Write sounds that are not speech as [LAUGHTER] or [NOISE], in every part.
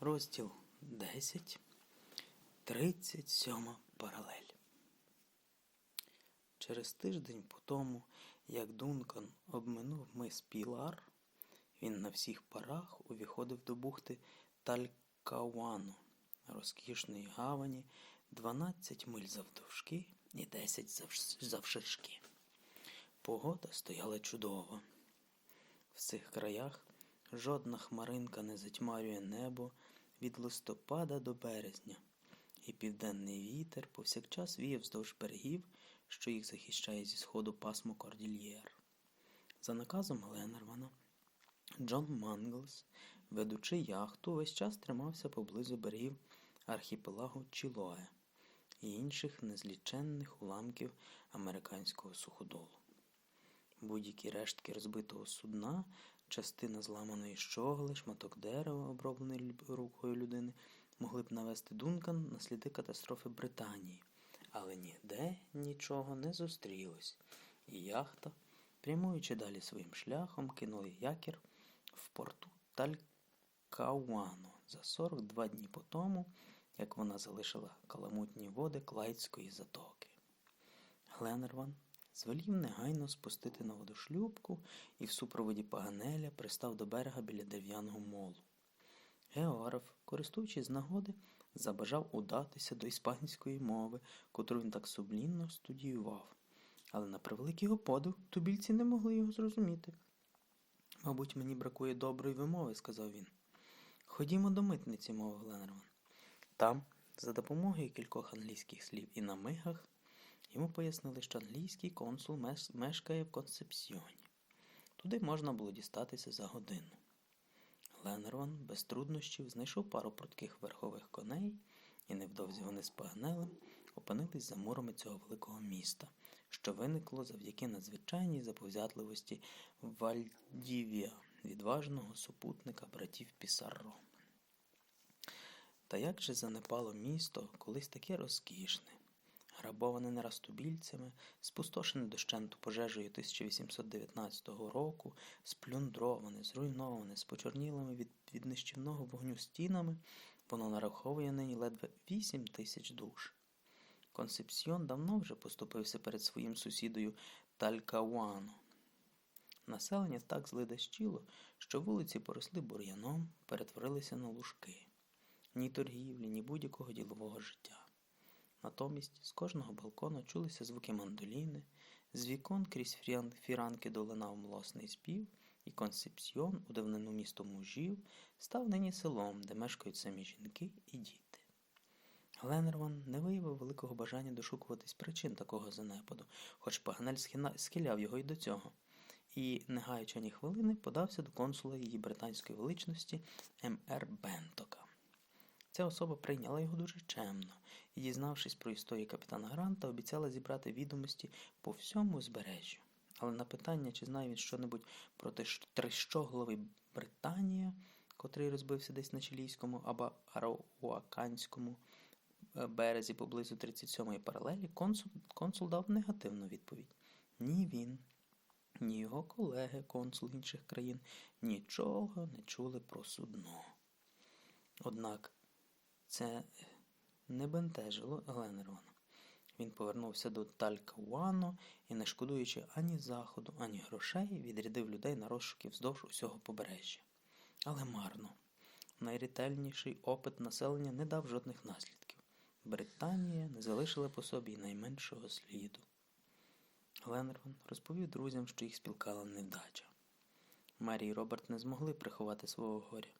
Розділ 10. 37 паралель. Через тиждень по тому, як Дункан обминув мис Пілар, він на всіх парах увіходив до бухти Талькауану, розкішної гавані 12 миль завдовжки і 10 завш- завширшки. Погода стояла чудова. В цих краях жодна хмаринка не затьмарює небо від листопада до березня, і південний вітер повсякчас віє вздовж берегів, що їх захищає зі сходу пасмо Кордільєр. За наказом Гленнервана, Джон Манглс, ведучи яхту, весь час тримався поблизу берегів архіпелагу Чілоe і інших незліченних уламків американського суходолу. Будь-які рештки розбитого судна, частина зламаної щогли, шматок дерева, оброблений рукою людини, могли б навести Дункан на сліди катастрофи Британії. Але ніде нічого не зустрілось, і яхта, прямуючи далі своїм шляхом, кинула якір в порту Талькауану за 42 дні по тому, як вона залишила каламутні води Клайдської затоки. Гленнерван звелів негайно спустити на воду шлюпку і в супроводі Паганеля пристав до берега біля дерев'яного молу. Географ, користуючись з нагоди, забажав удатися до іспанської мови, котру він так сумлінно студіював. Але на превеликий його подив тубільці не могли його зрозуміти. Мабуть, мені бракує доброї вимови, сказав він. Ходімо до митниці, мовив Гленнерван. Там, за допомогою кількох англійських слів і намигах, йому пояснили, що англійський консул мешкає в Концепсіоні. Туди можна було дістатися за годину. Ленерван без труднощів знайшов пару прутких верхових коней, і невдовзі вони з Паганелем опинились за мурами цього великого міста, що виникло завдяки надзвичайній заповзятливості Вальдівія, відважного супутника братів Пісарро. Та як же занепало місто, колись таке розкішне, грабоване не раз тубільцями, спустошене дощенту пожежею 1819 року, сплюндроване, зруйноване, з почорнілими від, від нищівного вогню стінами, воно нараховує нині ледве 8 тисяч душ. Консепсьйон давно вже поступився перед своїм сусідою Талькауану. Населення так злидащило, що вулиці поросли бур'яном, перетворилися на лужки. Ні торгівлі, ні будь-якого ділового життя. Натомість з кожного балкона чулися звуки мандоліни, з вікон крізь фіранки долинав млосний спів, і Консепсьйон, у давнину місто мужів, став нині селом, де мешкають самі жінки і діти. Гленнерван не виявив великого бажання дошукуватись причин такого занепаду, хоч Паганель схиляв його й до цього, і, не гаючи ні хвилини, подався до консула її британської величності М.Р. Бентока. Ця особа прийняла його дуже чемно і, дізнавшись про історію капітана Гранта, обіцяла зібрати відомості по всьому узбережжю. Але на питання, чи знає він щонебудь про тиш- трищоголовий Британія, котрий розбився десь на чилійському або ароуаканському е, березі поблизу 37-ї паралелі, консул, консул дав негативну відповідь. Ні він, ні його колеги, консул інших країн, нічого не чули про судно. Однак це не бентежило Гленнервана. Він повернувся до Талькауану і, не шкодуючи ані заходу, ані грошей, відрядив людей на розшуки вздовж усього побережжя. Але марно. Найретельніший опит населення не дав жодних наслідків. Британія не залишила по собі найменшого сліду. Гленнерван розповів друзям, що їх спілкала невдача. Мері і Роберт не змогли приховати свого горя.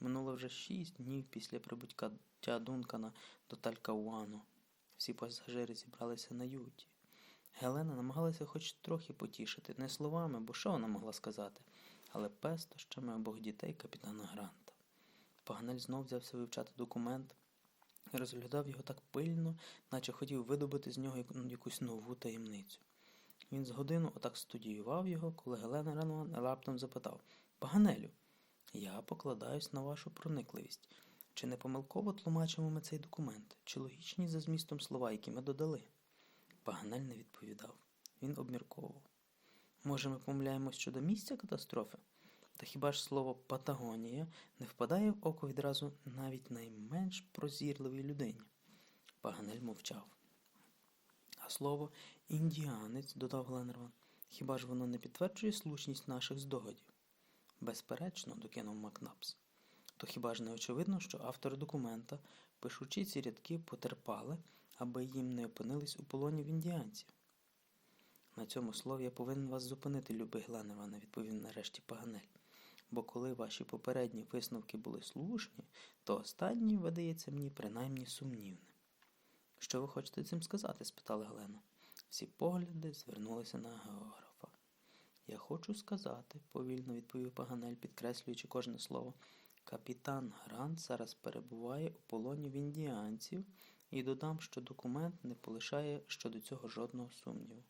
Минуло вже шість днів після прибуття Дункана до Талькауану. Всі пасажири зібралися на юті. Гелена намагалася хоч трохи потішити, не словами, бо що вона могла сказати, але пестощами обох дітей капітана Гранта. Паганель знов взявся вивчати документ і розглядав його так пильно, наче хотів видобути з нього якусь нову таємницю. Він з годину отак студіював його, коли Гелена рано раптом запитав Паганелю, я покладаюсь на вашу проникливість. Чи не помилково тлумачимо ми цей документ? Чи логічні за змістом слова, які ми додали? Паганель не відповідав. Він обмірковував. Може, ми помиляємось щодо місця катастрофи? Та хіба ж слово Патагонія не впадає в око відразу навіть найменш прозірливій людині? Паганель мовчав. А слово індіанець, додав Гленнерван, хіба ж воно не підтверджує слушність наших здогадів? Безперечно, докинув Макнапс. То хіба ж не очевидно, що автори документа, пишучи ці рядки, потерпали, аби їм не опинились у полоні в індіанців? На цьому слові я повинен вас зупинити, любий Гленнерване, відповів нарешті Паганель. Бо коли ваші попередні висновки були слушні, то останній видається мені принаймні сумнівним. Що ви хочете цим сказати? спитала Глена. Всі погляди звернулися на географа. Я хочу сказати, повільно відповів Паганель, підкреслюючи кожне слово. Капітан Грант зараз перебуває у полоні в індіанців і додам, що документ не полишає щодо цього жодного сумніву.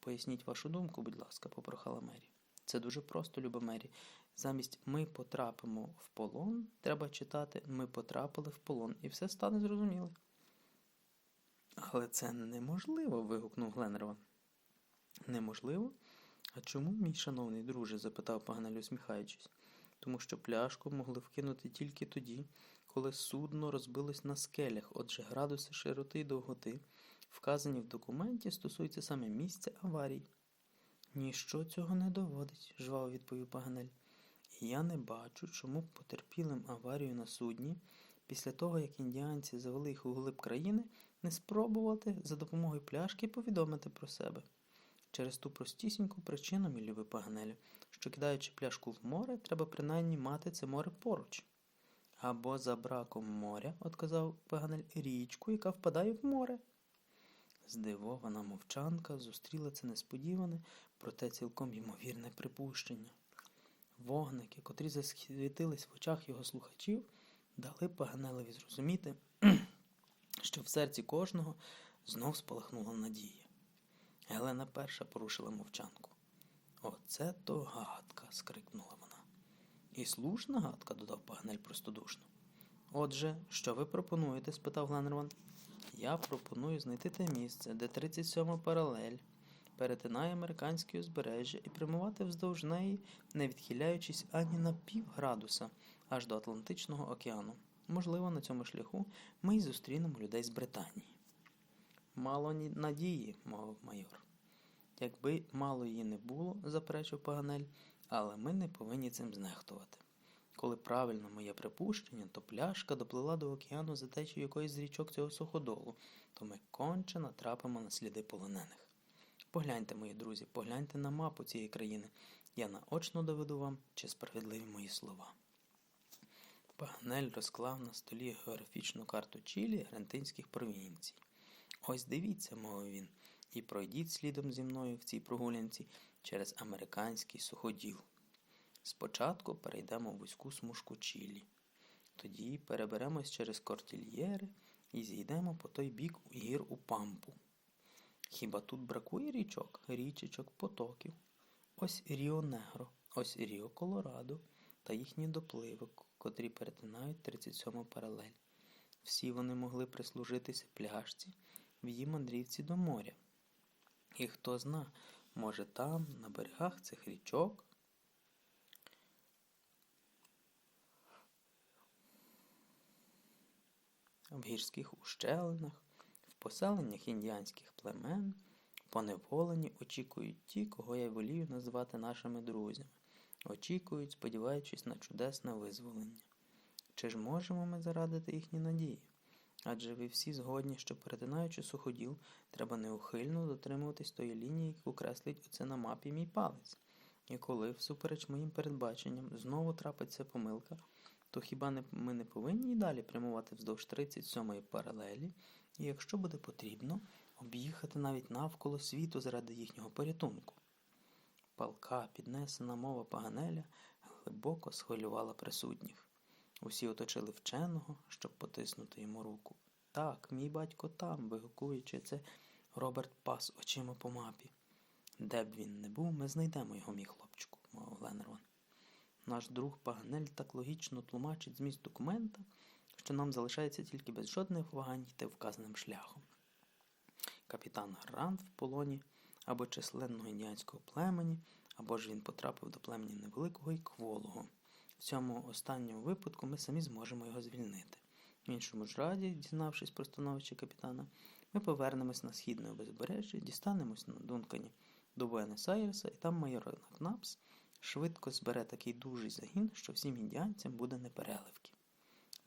Поясніть вашу думку, будь ласка, попрохала Мері. Це дуже просто, люба Мері. Замість ми потрапимо в полон, треба читати Ми потрапили в полон, і все стане зрозуміло. Але це неможливо. вигукнув Гленнерван. Неможливо? А чому, мій шановний друже? запитав Паганель, усміхаючись. Тому що пляшку могли вкинути тільки тоді, коли судно розбилось на скелях, отже, градуси широти й довготи, вказані в документі, стосуються саме місця аварій. Ніщо цього не доводить, жваво відповів Паганель. І я не бачу, чому потерпілим аварію на судні, після того, як індіанці завели їх у глиб країни, не спробувати за допомогою пляшки повідомити про себе. Через ту простісіньку причину, мій любий Паганелю, що кидаючи пляшку в море, треба принаймні мати це море поруч. Або за браком моря, отказав Паганель, річку, яка впадає в море. Здивована мовчанка зустріла це несподіване, проте цілком ймовірне припущення. Вогники, котрі засвітились в очах його слухачів, дали Паганелеві зрозуміти, [CLEARS THROAT] що в серці кожного знов спалахнула надія. Гелена перша порушила мовчанку. Оце то гадка. скрикнула вона. І слушна гадка, додав Паганель простодушно. Отже, що ви пропонуєте? спитав Гленнерван. Я пропоную знайти те місце, де 37 паралель перетинає американське узбережжя і прямувати вздовж неї, не відхиляючись ані на пів градуса, аж до Атлантичного океану. Можливо, на цьому шляху ми й зустрінемо людей з Британії. Мало надії, мовив майор. Якби мало її не було, заперечив Паганель, але ми не повинні цим знехтувати. Коли правильно моє припущення, то пляшка доплила до океану за течією якоїсь з річок цього суходолу, то ми конче натрапимо на сліди полонених. Погляньте, мої друзі, погляньте на мапу цієї країни. Я наочно доведу вам, чи справедливі мої слова. Паганель розклав на столі географічну карту Чилі Аргентинських провінцій. Ось дивіться, мовив він, і пройдіть слідом зі мною в цій прогулянці через американський суходіл. Спочатку перейдемо в вузьку смужку Чилі. Тоді переберемось через кортільєри і зійдемо по той бік гір у пампу. Хіба тут бракує річок, річечок, потоків? Ось Ріо Негро, ось Ріо Колорадо та їхні допливи, котрі перетинають 37 паралель. Всі вони могли прислужитися пляжці в її мандрівці до моря. І хто зна, може там, на берегах цих річок, в гірських ущелинах, в поселеннях індіанських племен, поневолені очікують ті, кого я волію назвати нашими друзями, очікують, сподіваючись на чудесне визволення. Чи ж можемо ми зарадити їхні надії? Адже ви всі згодні, що перетинаючи суходіл, треба неухильно дотримуватись тої лінії, яку креслить оце на мапі мій палець. І коли, всупереч моїм передбаченням, знову трапиться помилка, то хіба не, ми не повинні й далі прямувати вздовж 37-ї паралелі, і якщо буде потрібно, об'їхати навіть навколо світу заради їхнього порятунку? Палка, піднесена мова Паганеля, глибоко схвилювала присутніх. Усі оточили вченого, щоб потиснути йому руку. Так, мій батько там, вигукуючи це, Роберт пас очима по мапі. Де б він не був, ми знайдемо його, мій хлопчику, мовив Ленерван. Наш друг Паганель так логічно тлумачить зміст документа, що нам залишається тільки без жодних вагань йти вказаним шляхом. Капітан Грант в полоні або численного індіанського племені, або ж він потрапив до племені невеликого і кволого. Цьому останньому випадку ми самі зможемо його звільнити. В іншому ж раді, дізнавшись про становище капітана, ми повернемось на східне безбережжя, дістанемось на Дункані до Буенос-Айреса, і там майор Кнапс швидко збере такий дужий загін, що всім індіанцям буде непереливки.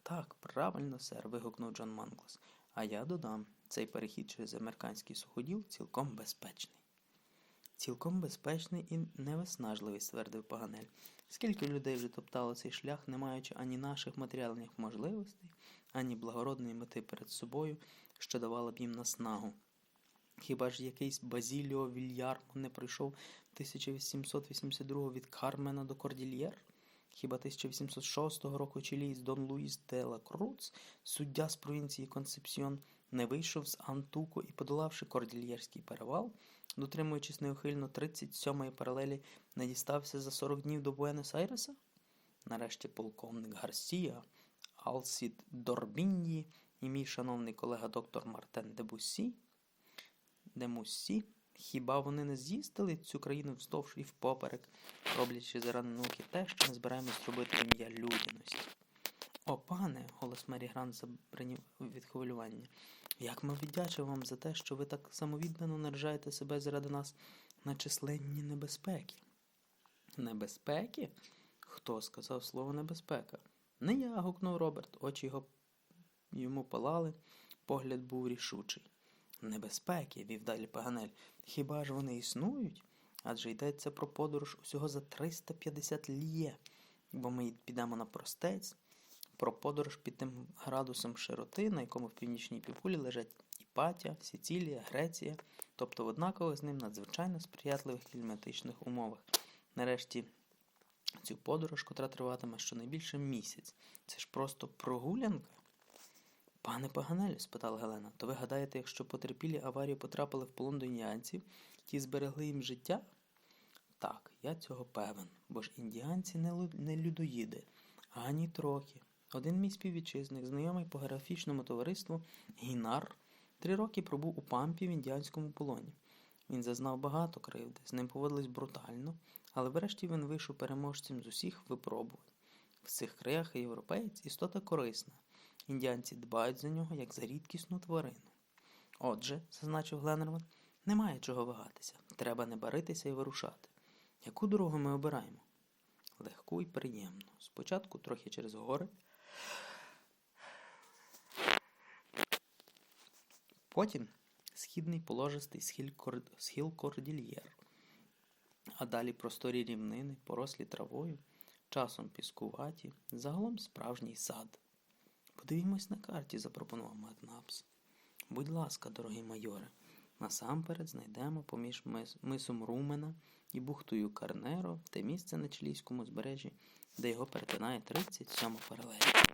Так, правильно, сер, вигукнув Джон Манглс. А я додам, цей перехід через американський суходіл цілком безпечний. Цілком безпечний і невиснажливий, ствердив Паганель. Скільки людей вже топтало цей шлях, не маючи ані наших матеріальних можливостей, ані благородної мети перед собою, що давала б їм наснагу. Хіба ж якийсь Базіліо Вільярмо не пройшов 1882 від Кармена до Кордільєр? Хіба 1806 року чилієць Дон Луїс де ла Круц, суддя з провінції Концепсіон, не вийшов з Антуко і, подолавши Кордільєрський перевал, дотримуючись неухильно 37-ї паралелі, не дістався за 40 днів до Буенос-Айреса? Нарешті полковник Гарсія, Алсід Дорбінні і мій шановний колега доктор Мартен Дебусі, Демусі, хіба вони не з'їздили цю країну вздовж і впоперек, роблячи заради науки те, що ми збираємось робити ім'я людяності? О, пане, голос Мері Грант забринів від хвилювання. Як ми віддячимо вам за те, що ви так самовіддано наражаєте себе заради нас на численні небезпеки? Небезпеки? Хто сказав слово небезпека? Не я, гукнув Роберт, очі його йому палали, погляд був рішучий. Небезпеки, вів далі Паганель. Хіба ж вони існують? Адже йдеться про подорож усього за 350 ліє, бо ми підемо на простець, про подорож під тим градусом широти, на якому в північній півкулі лежать Іпатія, Сицилія, Греція, тобто в однакових з ним надзвичайно сприятливих кліматичних умовах. Нарешті цю подорож, котра триватиме щонайбільше місяць. Це ж просто прогулянка. Пане Паганелю, спитала Гелена, то ви гадаєте, якщо потерпілі аварію потрапили в полон до індіанців, ті зберегли їм життя? Так, я цього певен, бо ж індіанці не людоїди, ані трохи. Один мій співвітчизник, знайомий по географічному товариству Гінар, три роки пробув у пампі в індіанському полоні. Він зазнав багато кривди, з ним поводились брутально, але врешті він вийшов переможцем з усіх випробувань. В цих краях європеєць істота корисна. Індіанці дбають за нього як за рідкісну тварину. Отже, зазначив Гленнерман, немає чого вагатися. Треба не баритися і вирушати. Яку дорогу ми обираємо? Легку і приємну. Спочатку трохи через гори, потім східний положистий схиль, кор... схил Кордільєр, а далі просторі рівнини, порослі травою, часом піскуваті, загалом справжній сад. Подивімось на карті, запропонував Макнапс. Будь ласка, дорогий майоре, насамперед знайдемо поміж мис- мисом Румена і бухтою Карнеро те місце на чилійському збережжі, де його перетинає 37 паралель.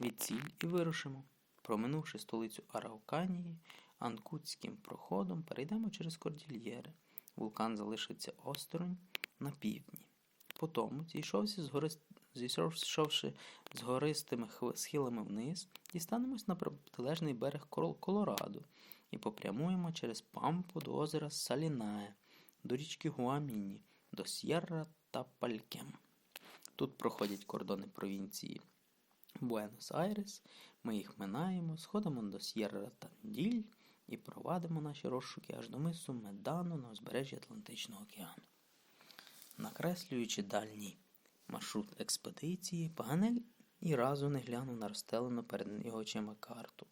Відціль і вирушимо. Проминувши столицю Арауканії, Анкутським проходом перейдемо через Кордільєри. Вулкан залишиться осторонь на півдні. Потому, зійшовся з гори, зійшовши з гористими схилами вниз, дістанемось на протилежний берег Кол- Колорадо і попрямуємо через Пампу до озера Салінае, до річки Гуаміні, до С'єрра та Палькем. Тут проходять кордони провінції Буенос-Айрес, ми їх минаємо, сходимо до С'єрра Танділь і провадимо наші розшуки аж до мису Медану на узбережжі Атлантичного океану. Накреслюючи дальній маршрут експедиції, Паганель і разу не глянув на розстелену перед його очима карту.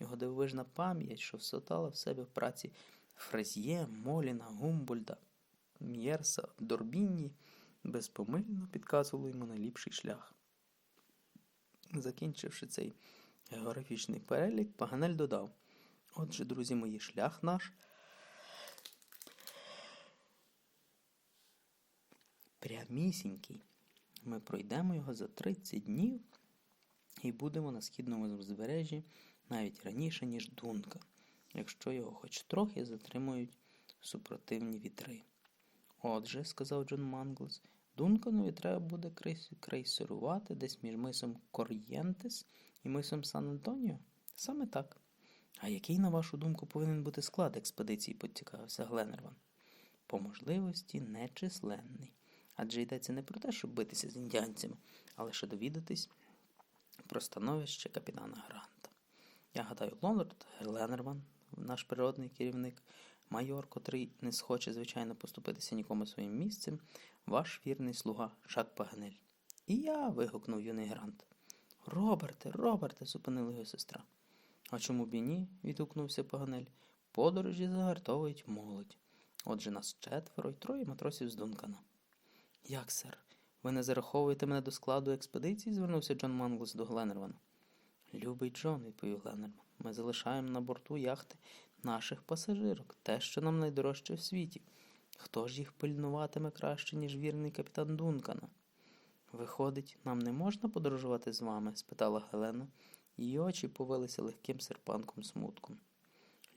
Його дивовижна пам'ять, що всотала в себе в праці Фрезьє, Моліна, Гумбольда, М'єрса, Дорбінні, безпомильно підказувала йому найліпший шлях. Закінчивши цей географічний перелік, Паганель додав: Отже, друзі мої, шлях наш прямісінький. Ми пройдемо його за 30 днів і будемо на східному узбережжі навіть раніше, ніж Дунка, якщо його хоч трохи затримують супротивні вітри. Отже, сказав Джон Манглс, Дунканові треба буде крейсерувати десь між мисом Кор'єнтес і мисом Сан-Антоніо? Саме так. А який, на вашу думку, повинен бути склад експедиції, поцікавився Гленнерван. по можливості нечисленний. Адже йдеться не про те, щоб битися з індіанцями, а лише довідатись про становище капітана Гранта. Я гадаю, Лонард Ленерван, наш природний керівник, майор, котрий не схоче, звичайно, поступитися нікому своїм місцем, ваш вірний слуга Жак Паганель. І я. вигукнув юний Грант. Роберте, Роберте, зупинила його сестра. А чому б і ні? відгукнувся Паганель. Подорожі загартовують молодь. Отже, нас четверо й троє матросів з Дункана. Як, сер? Ви не зараховуєте мене до складу експедиції? звернувся Джон Манглс до Гленнервана. Любий Джон, відповів Гленнерман, ми залишаємо на борту яхти наших пасажирок, те, що нам найдорожче в світі. Хто ж їх пильнуватиме краще, ніж вірний капітан Дункана? Виходить, нам не можна подорожувати з вами? спитала Гелена. Її очі повилися легким серпанком смутком.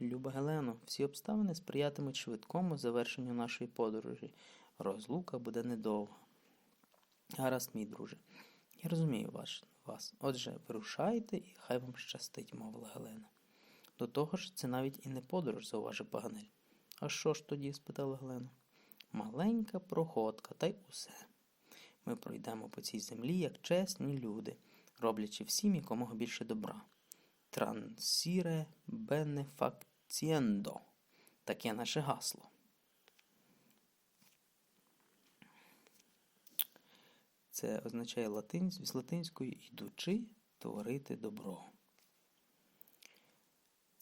Люба Гелено, всі обставини сприятимуть швидкому завершенню нашої подорожі. Розлука буде недовга. Гаразд, мій друже, я розумію ваш, вас. Отже, вирушайте і хай вам щастить, мовила Гелена. До того ж, це навіть і не подорож, зауважив Паганель. А що ж тоді? спитала Гелена. Маленька проходка, та й усе. Ми пройдемо по цій землі, як чесні люди, роблячи всім якомога більше добра. Трансіре бенефакцієндо. Таке наше гасло. Це означає латин, з латинської йдучи творити добро.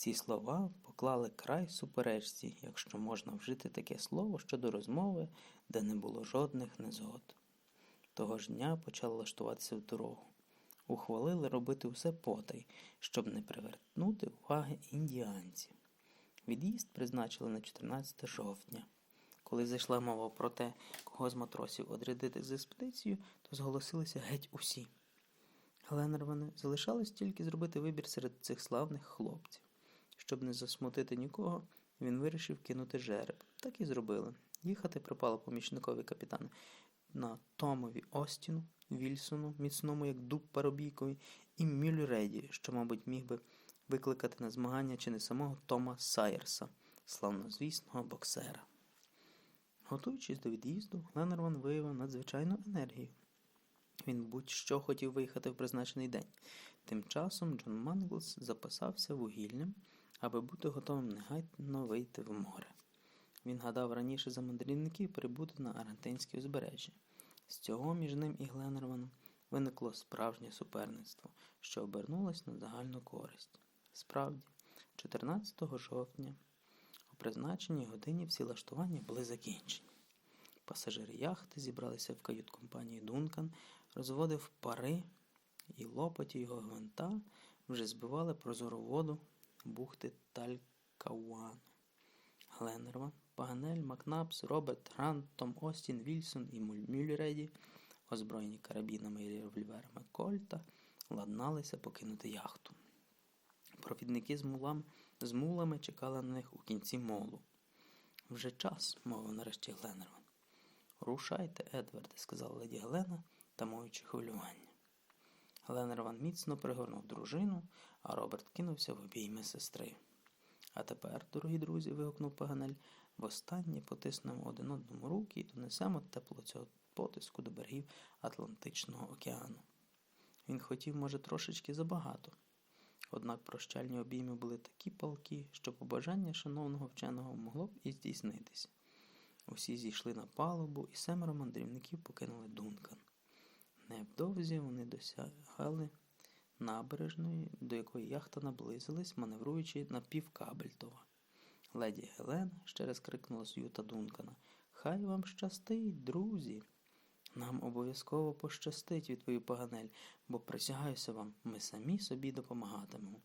Ці слова поклали край суперечці, якщо можна вжити таке слово щодо розмови, де не було жодних незгод. Того ж дня почали лаштуватися в дорогу. Ухвалили робити усе потай, щоб не привернути уваги індіанців. Від'їзд призначили на 14 жовтня. Коли зайшла мова про те, кого з матросів одрядити з експедицію, то зголосилися геть усі. Гленерване залишалось тільки зробити вибір серед цих славних хлопців. Щоб не засмутити нікого, він вирішив кинути жереб. Так і зробили. Їхати припало помічникові капітана на Томові Остіну, Вільсону, міцному, як дуб паробійкові, і Мюллереді, що, мабуть, міг би викликати на змагання чи не самого Тома Сайерса, славнозвісного боксера. Готуючись до від'їзду, Леннерман виявив надзвичайну енергію. Він будь-що хотів виїхати в призначений день. Тим часом Джон Манглс записався вугільним, аби бути готовим негайно вийти в море. Він гадав раніше за мандрівників прибути на Аргентинське узбережжя. З цього між ним і Гленнерваном виникло справжнє суперництво, що обернулось на загальну користь. Справді, 14 жовтня у призначеній годині всі лаштування були закінчені. Пасажири яхти зібралися в кают-компанії Дункан, розводив пари і лопаті його гвинта вже збивали прозору воду бухти Талькауану. Гленнерман, Паганель, Макнапс, Роберт, Грант, Том Остін, Вільсон і Мюллереді, озброєні карабінами і револьверами Кольта, ладналися покинути яхту. Провідники з мулами, з мулами чекали на них у кінці молу. Вже час, мовив нарешті Гленнерман. Рушайте, Едварде, сказала леді Гелена, тамуючи хвилювання. Гленнерван міцно пригорнув дружину, а Роберт кинувся в обійми сестри. А тепер, дорогі друзі, вигукнув Паганель, востаннє потиснемо один одному руки і донесемо тепло цього потиску до берегів Атлантичного океану. Він хотів, може, трошечки забагато. Однак прощальні обійми були такі палкі, що побажання шановного вченого могло б і здійснитися. Усі зійшли на палубу, і семеро мандрівників покинули Дункан. Невдовзі вони досягали набережної, до якої яхта наблизилась, маневруючи на півкабельтова. Леді Гелена ще раз крикнула з Юта Дункана. Хай вам щастить, друзі. Нам обов'язково пощастить, відповів Паганель, бо присягаюся вам, ми самі собі допомагатимемо.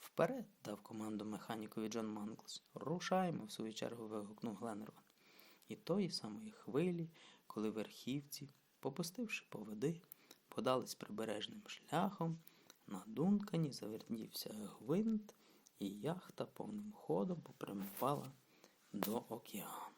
Вперед, дав команду механікові Джон Манглс. Рушаймо, в свою чергу вигукнув Гленнерван. І тої самої хвилі, коли верхівці, попустивши поводи, подались прибережним шляхом, на Дункані завернівся гвинт, і яхта повним ходом попрямувала до океану.